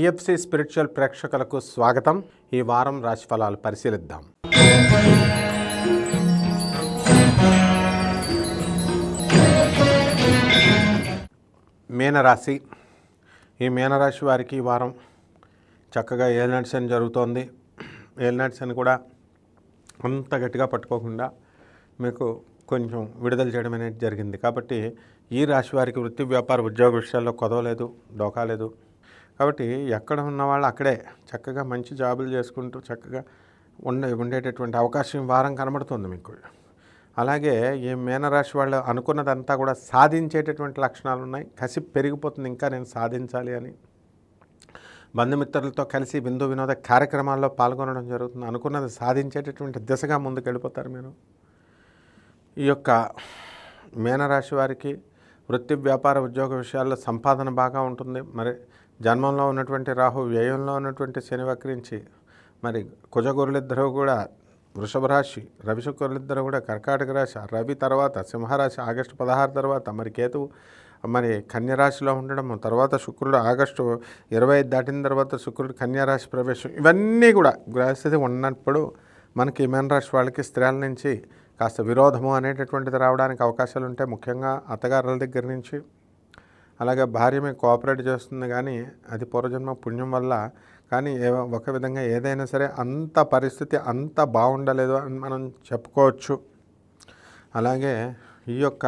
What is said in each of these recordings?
TFC spiritual ప్రేక్షకులకు స్వాగతం. ఈ వారం రాశి ఫలాలు పరిశీలిద్దాం. మీనరాశి. ఈ మీనరాశి వారికి ఈ వారం చక్కగా ఏలినట్స్ అని జరుగుతోంది. ఏలినట్స్ అని కూడా అంత గట్టిగా పట్టుకోకుండా మీకు కొంచెం విడుదల చేయడం అనేది జరిగింది. కాబట్టి ఈ రాశి వారికి వృత్తి వ్యాపార ఉద్యోగ విషయాల్లో కొదవలేదు డోకాలేదు కాబట్టి ఎక్కడ ఉన్న వాళ్ళు అక్కడే చక్కగా మంచి జాబులు చేసుకుంటూ చక్కగా ఉండే ఉండేటటువంటి అవకాశం వారం కనబడుతుంది మీకు. అలాగే ఈ మీనరాశి వాళ్ళు అనుకున్నదంతా కూడా సాధించేటటువంటి లక్షణాలు ఉన్నాయి. కసి పెరిగిపోతుంది ఇంకా నేను సాధించాలి అని. బంధుమిత్రులతో కలిసి బిందు వినోద కార్యక్రమాల్లో పాల్గొనడం జరుగుతుంది. అనుకున్నది సాధించేటటువంటి దిశగా ముందుకు వెళ్ళిపోతారు మీరు. ఈ యొక్క మీనరాశి వారికి వృత్తి వ్యాపార ఉద్యోగ విషయాల్లో సంపాదన బాగా ఉంటుంది. మరి జన్మంలో ఉన్నటువంటి రాహు వ్యయంలో ఉన్నటువంటి శని వక్రించి మరి కుజగురులిద్దరూ కూడా వృషభ రాశి రవి శుక్రులిద్దరూ కూడా కర్కాటక రాశి రవి తర్వాత సింహరాశి ఆగస్టు పదహారు తర్వాత మరి కేతువు మరి కన్యరాశిలో ఉండడం తర్వాత శుక్రుడు ఆగస్టు ఇరవై దాటిన తర్వాత శుక్రుడు కన్యారాశి ప్రవేశం ఇవన్నీ కూడా గ్రహస్థితి ఉన్నప్పుడు మనకి మీనరాశి వాళ్ళకి స్త్రీల నుంచి కాస్త విరోధము అనేటటువంటిది రావడానికి అవకాశాలు ఉంటాయి ముఖ్యంగా అత్తగారుల దగ్గర నుంచి అలాగే భార్య మీకు కోఆపరేట్ చేస్తుంది కానీ అది పూర్వజన్మ పుణ్యం వల్ల. కానీ ఏ ఒక విధంగా ఏదైనా సరే అంత పరిస్థితి అంత బాగుండలేదు అని మనం చెప్పుకోవచ్చు. అలాగే ఈ యొక్క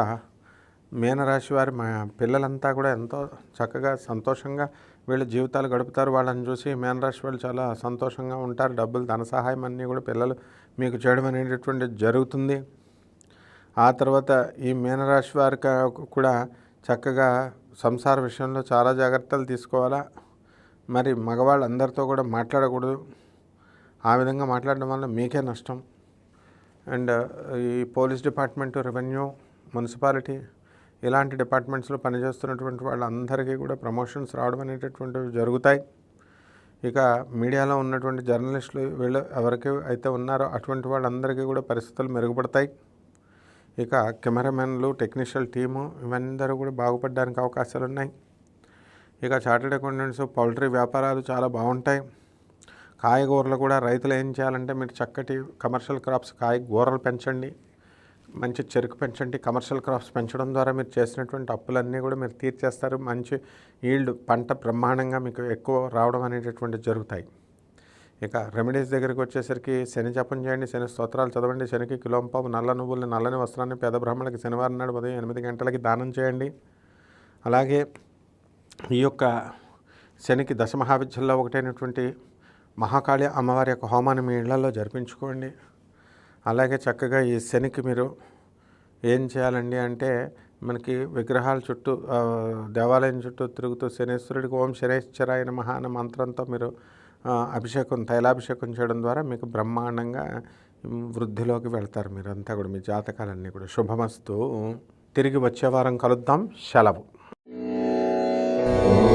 మీనరాశి వారి మా పిల్లలంతా కూడా ఎంతో చక్కగా సంతోషంగా వీళ్ళ జీవితాలు గడుపుతారు. వాళ్ళని చూసి మీనరాశి వాళ్ళు చాలా సంతోషంగా ఉంటారు. డబ్బులు ధన సహాయం అన్నీ కూడా పిల్లలు మీకు చేయడం అనేటటువంటి జరుగుతుంది. ఆ తర్వాత ఈ మీనరాశి వారికి కూడా చక్కగా సంసార విషయంలో చాలా జాగ్రత్తలు తీసుకోవాలా? మరి మగవాళ్ళు అందరితో కూడా మాట్లాడకూడదు. ఆ విధంగా మాట్లాడడం వల్ల మీకే నష్టం. అండ్ ఈ పోలీస్ డిపార్ట్మెంట్ రెవెన్యూ మున్సిపాలిటీ ఇలాంటి డిపార్ట్మెంట్స్లో పనిచేస్తున్నటువంటి వాళ్ళందరికీ కూడా ప్రమోషన్స్ రావడం అనేటటువంటివి జరుగుతాయి. ఇక మీడియాలో ఉన్నటువంటి జర్నలిస్టులు వీళ్ళు ఎవరికి అయితే ఉన్నారో అటువంటి వాళ్ళందరికీ కూడా పరిస్థితులు మెరుగుపడతాయి. ఇక కెమెరామెన్లు టెక్నీషియల్ టీము ఇవందరూ కూడా బాగుపడడానికి అవకాశాలు ఉన్నాయి ఇక చార్టెడ్ అకౌంటెంట్స్ పౌల్ట్రీ వ్యాపారాలు చాలా బాగుంటాయి. కాయగూరలు కూడా రైతులు ఏం చేయాలంటే మీరు చక్కటి కమర్షియల్ క్రాప్స్ కాయగూరలు పెంచండి. మంచి చెరుకు పెంచండి. కమర్షియల్ క్రాప్స్ పెంచడం ద్వారా మీరు చేసినటువంటి అప్పులన్నీ కూడా మీరు తీర్చేస్తారు. మంచి ఈల్డ్ పంట బ్రహ్మాండంగా మీకు ఎక్కువ రావడం అనేటటువంటి జరుగుతాయి. ఇక రెమెడీస్ దగ్గరికి వచ్చేసరికి శని జపం చేయండి శని స్తోత్రాలు చదవండి శనికి కిలోంపావు నల్ల నువ్వుల్ని నల్లని వస్త్రాన్ని పేద బ్రాహ్మణులకి శనివారం నాడు ఉదయం ఎనిమిది గంటలకి దానం చేయండి. అలాగే ఈ యొక్క శనికి దశమహావిద్యల్లో ఒకటైనటువంటి మహాకాళి అమ్మవారి యొక్క హోమాన్ని మీ ఇళ్ళలో జరిపించుకోండి. అలాగే చక్కగా ఈ శనికి మీరు ఏం చేయాలండి అంటే మనకి విగ్రహాల చుట్టూ దేవాలయం చుట్టూ తిరుగుతూ శనేశ్వరుడికి ఓం శనేశ్వరాయన మహా అనే మంత్రంతో మీరు అభిషేకం తైలాభిషేకం చేయడం ద్వారా మీకు బ్రహ్మాండంగా వృద్ధిలోకి వెళ్తారు మీరంతా కూడా మీ జాతకాలన్నీ కూడా. శుభమస్తు. తిరిగి వచ్చే వారం కలుద్దాం. సెలవు.